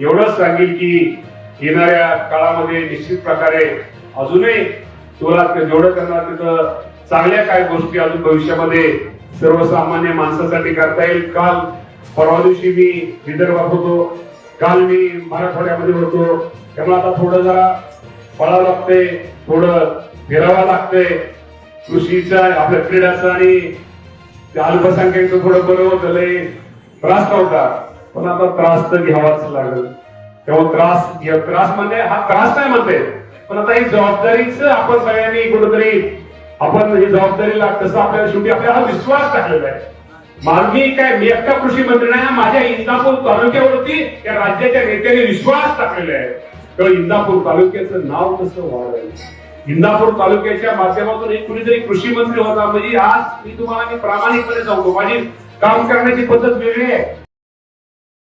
एवढंच सांगेल की येणाऱ्या काळामध्ये निश्चित प्रकारे अजूनही तुला जेवढं करणार तिथं चांगल्या काय गोष्टी अजून भविष्यामध्ये सर्वसामान्य माणसासाठी करता येईल. काल परवा दिवशी मी विदर्भात होतो. काल मी मराठवाड्यामध्ये होतो. त्यामुळे आता थोडं जरा पळावं लागतंय थोडं फिरावं लागतंय कृषीचा आपल्या क्रीडाचं आणि त्या अल्पसंख्याकचं थोडं बरं होत त्रास नव्हता पण आता त्रास तर घ्यावाच लागेल. तेव्हा त्रास त्रास म्हणजे हा त्रास नाही म्हणते पण आता ही जबाबदारीच आपण सगळ्यांनी कुठेतरी आपण ही जबाबदारीला तसं आपल्याला शेवटी आपल्याला हा विश्वास टाकलेला आहे. मानवी काय मी एकटा कृषी मंत्री नाही माझ्या इंदापूर तालुक्यावरती या राज्याच्या नेत्याने विश्वास टाकलेला आहे. तर इंदापूर तालुक्याचं नाव कसं वाढेल? इंदापूर तालुक्याच्या माध्यमातून एक कुणीतरी कृषी मंत्री होता म्हणजे आज मी तुम्हाला मी प्रामाणिकपणे सांगतो माझी काम करण्याची पद्धत वेगळी आहे.